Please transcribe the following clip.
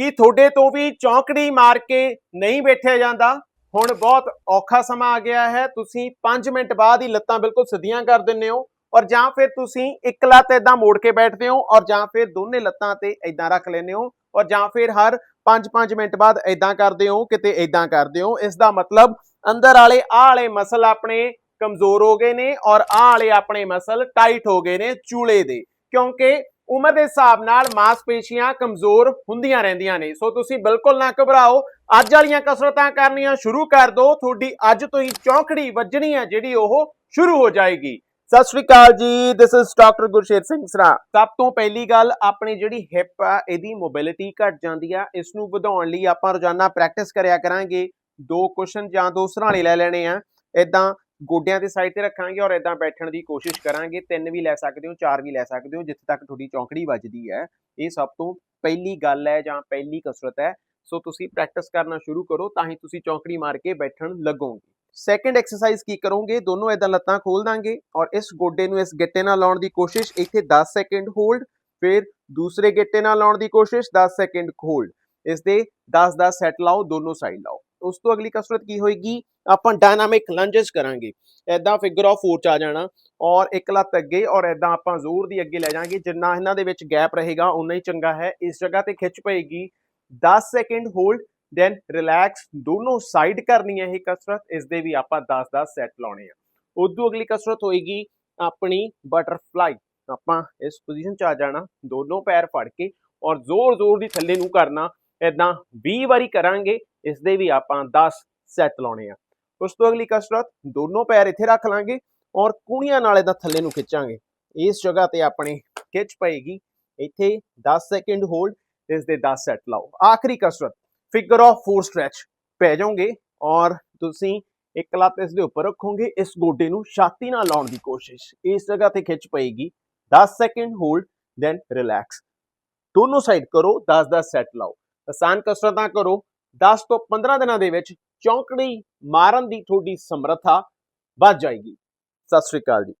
ਕਿ ਤੁਹਾਡੇ ਤੋਂ ਵੀ ਚੌਂਕੜੀ ਮਾਰ ਕੇ ਨਹੀਂ ਬੈਠਿਆ ਜਾਂਦਾ? ਹੁਣ ਬਹੁਤ ਔਖਾ ਸਮਾਂ ਆ ਗਿਆ ਹੈ। ਤੁਸੀਂ 5 ਮਿੰਟ ਬਾਅਦ ਹੀ ਲੱਤਾਂ ਬਿਲਕੁਲ ਸਿੱਧੀਆਂ ਕਰ ਦਿੰਦੇ ਹੋ ਔਰ ਜਾਂ ਫਿਰ ਤੁਸੀਂ ਇੱਕ ਲੱਤ ਇਦਾਂ ਮੋੜ ਕੇ ਬੈਠਦੇ ਹੋ ਔਰ ਜਾਂ ਫਿਰ ਦੋਨੇ ਲੱਤਾਂ ਤੇ ਇਦਾਂ ਰੱਖ ਲੈਂਦੇ ਹੋ ਔਰ ਜਾਂ ਫਿਰ ਹਰ 5-5 ਮਿੰਟ ਬਾਅਦ ਇਦਾਂ ਕਰਦੇ ਹੋ, ਕਿਤੇ ਇਦਾਂ ਕਰਦੇ ਹੋ। ਇਸ ਦਾ ਮਤਲਬ ਅੰਦਰ ਵਾਲੇ, ਆਹ ਵਾਲੇ ਮਸਲ ਆਪਣੇ ਕਮਜ਼ੋਰ ਹੋ ਗਏ ਨੇ ਔਰ ਆਹ ਵਾਲੇ ਆਪਣੇ ਮਸਲ ਟਾਈਟ ਹੋ ਗਏ ਨੇ ਚੂਲੇ ਦੇ। ਕਿਉਂਕਿ ਉਮਰ ਦੇ ਹਿਸਾਬ ਨਾਲ ਮਾਸਪੇਸ਼ੀਆਂ ਕਮਜ਼ੋਰ ਹੁੰਦੀਆਂ ਰਹਿੰਦੀਆਂ ਨੇ। ਸੋ ਤੁਸੀਂ ਬਿਲਕੁਲ ਨਾ ਘਬਰਾਓ। ਅੱਜ ਵਾਲੀਆਂ ਕਸਰਤਾਂ ਕਰਨੀਆਂ ਸ਼ੁਰੂ ਕਰ ਦਿਓ। ਤੁਹਾਡੀ ਅੱਜ ਤੋਂ ਹੀ ਚੌਂਕੜੀ ਵੱਜਣੀ ਹੈ ਜਿਹੜੀ ਉਹ ਸ਼ੁਰੂ ਹੋ ਜਾਏਗੀ। Sat Shri Akal ji. This is doctor Gursher Singh Sara. ਸਭ ਤੋਂ ਪਹਿਲੀ ਗੱਲ ਆਪਣੀ ਜਿਹੜੀ ਹਿਪ ਆ ਇਹਦੀ ਮੋਬਿਲਿਟੀ ਘਟ ਜਾਂਦੀ ਆ। ਇਸ ਨੂੰ ਵਧਾਉਣ ਲਈ ਆਪਾਂ ਰੋਜ਼ਾਨਾ ਪ੍ਰੈਕਟਿਸ ਕਰਿਆ ਕਰਾਂਗੇ। ਦੋ ਕੁਸ਼ਨ ਜਾਂ ਦੋ ਸਰਾਣੇ ਲੈ ਲੈਣੇ ਆ। ਇਦਾਂ ਗੋਡਿਆਂ ਦੇ ਸਾਈਡ ਤੇ ਰੱਖਾਂਗੇ ਔਰ ਇਦਾਂ ਬੈਠਣ ਦੀ ਕੋਸ਼ਿਸ਼ ਕਰਾਂਗੇ। ਤਿੰਨ ਵੀ ਲੈ ਸਕਦੇ ਹੋ, ਚਾਰ ਵੀ ਲੈ ਸਕਦੇ ਹੋ, ਜਿੱਥੇ ਤੱਕ ਤੁਹਾਡੀ ਚੌਂਕੜੀ ਵੱਜਦੀ ਹੈ। ਇਹ ਸਭ ਤੋਂ ਪਹਿਲੀ ਗੱਲ ਹੈ ਜਾਂ ਪਹਿਲੀ ਕਸਰਤ ਹੈ। ਸੋ ਤੁਸੀਂ ਪ੍ਰੈਕਟਿਸ ਕਰਨਾ ਸ਼ੁਰੂ ਕਰੋ ਤਾਂ ਹੀ ਤੁਸੀਂ ਚੌਂਕੜੀ ਮਾਰ ਕੇ ਬੈਠਣ ਲੱਗੋਗੇ। ਸੈਕੰਡ ਐਕਸਰਸਾਈਜ਼ ਕੀ ਕਰੋਗੇ? ਦੋਨੋਂ ਇਦਾਂ ਲੱਤਾਂ ਖੋਲ ਦਾਂਗੇ ਔਰ ਇਸ ਗੋਡੇ ਨੂੰ ਇਸ ਗਿੱਟੇ ਨਾਲ ਲਾਉਣ ਦੀ ਕੋਸ਼ਿਸ਼, ਇੱਥੇ 10 ਸੈਕਿੰਡ ਹੋਲਡ, ਫਿਰ ਦੂਸਰੇ ਗਿੱਟੇ ਨਾਲ ਲਾਉਣ ਦੀ ਕੋਸ਼ਿਸ਼ 10 ਸੈਕਿੰਡ ਹੋਲਡ ਇਸ ਦੇ 10-10 ਸੈਟ ਲਾਓ, ਦੋਨੋਂ ਸਾਈਡ ਲਾਓ। ਉਸ ਤੋਂ ਅਗਲੀ ਕਸਰਤ ਕੀ ਹੋਏਗੀ? ਆਪਾਂ ਡਾਇਨਾਮਿਕ ਲੰਜਸ ਕਰਾਂਗੇ। ਐਦਾਂ ਫਿਗਰ ਆਫ 4 ਚ ਆ ਜਾਣਾ ਔਰ ਇੱਕ ਲੱਤ ਅੱਗੇ ਔਰ ਐਦਾਂ ਆਪਾਂ ਜ਼ੋਰ ਦੀ ਅੱਗੇ ਲੈ ਜਾਾਂਗੇ। ਜਿੰਨਾ ਇਹਨਾਂ ਦੇ ਵਿੱਚ ਗੈਪ ਰਹੇਗਾ ਉਨਾ ਹੀ ਚੰਗਾ ਹੈ। ਇਸ ਜਗ੍ਹਾ ਤੇ ਖਿੱਚ ਪਏਗੀ। 10 ਸੈਕਿੰਡ ਹੋਲਡ ਦੈਨ ਰਿਲੈਕਸ ਦੋਨੋਂ ਸਾਈਡ ਕਰਨੀ ਹੈ ਇਹ ਕਸਰਤ। ਇਸ ਦੇ ਵੀ ਆਪਾਂ 10-10 ਸੈਟ ਲਾਉਣੇ ਆ। ਉਦੋਂ ਅਗਲੀ ਕਸਰਤ ਹੋਏਗੀ ਆਪਣੀ ਬਟਰਫਲਾਈ ਆਪਾਂ ਇਸ ਪੋਜੀਸ਼ਨ ਚ ਆ ਜਾਣਾ। ਦੋਨੋਂ ਪੈਰ ਫੜ ਕੇ ਔਰ ਜ਼ੋਰ-ਜ਼ੋਰ ਦੀ ਥੱਲੇ ਨੂੰ ਕਰਨਾ। ਐਦਾਂ 20 ਵਾਰੀ ਕਰਾਂਗੇ। ਇਸ ਦੇ ਵੀ ਆਪਾਂ 10 ਸੈੱਟ ਲਾਉਣੇ ਆ। ਉਸ ਤੋਂ ਅਗਲੀ ਕਸਰਤ, ਦੋਨੋਂ ਪੈਰ ਇੱਥੇ ਰੱਖ ਲਾਂਗੇ ਔਰ ਕੂਣੀਆਂ ਨਾਲ ਇਹਦਾ ਥੱਲੇ ਨੂੰ ਖਿੱਚਾਂਗੇ। ਇਸ ਜਗ੍ਹਾ ਤੇ ਆਪਣੇ ਖਿੱਚ ਪਏਗੀ। ਇੱਥੇ 10 ਸੈਕਿੰਡ ਹੋਲਡ ਇਸ ਦੇ 10 ਸੈਟ ਲਾਓ। ਆਖਰੀ ਕਸਰਤ ਫਿਗਰ ਆਫ 4 ਸਟ੍ਰੈਚ ਪੈ ਜਾਓਗੇ ਔਰ ਤੁਸੀਂ ਇੱਕ ਲੱਤ ਇਸ ਦੇ ਉੱਪਰ ਰੱਖੋਗੇ, ਇਸ ਗੋਡੇ ਨੂੰ ਛਾਤੀ ਨਾਲ ਲਾਉਣ ਦੀ ਕੋਸ਼ਿਸ਼। ਇਸ ਜਗ੍ਹਾ ਤੇ ਖਿੱਚ ਪਏਗੀ। 10 ਸੈਕਿੰਡ ਹੋਲਡ ਦੈਨ ਰਿਲੈਕਸ ਦੋਨੋਂ ਸਾਈਡ ਕਰੋ 10-10 ਸੈੱਟ ਲਾਓ। ਆਸਾਨ ਕਸਰਤਾਂ ਕਰੋ। 10 ਤੋਂ 15 ਦਿਨਾਂ ਦੇ ਵਿੱਚ ਚੌਂਕੜੀ ਮਾਰਨ ਦੀ ਤੁਹਾਡੀ ਸਮਰੱਥਾ ਵੱਧ ਜਾਏਗੀ। ਸਤਿ ਸ਼੍ਰੀ ਅਕਾਲ ਜੀ।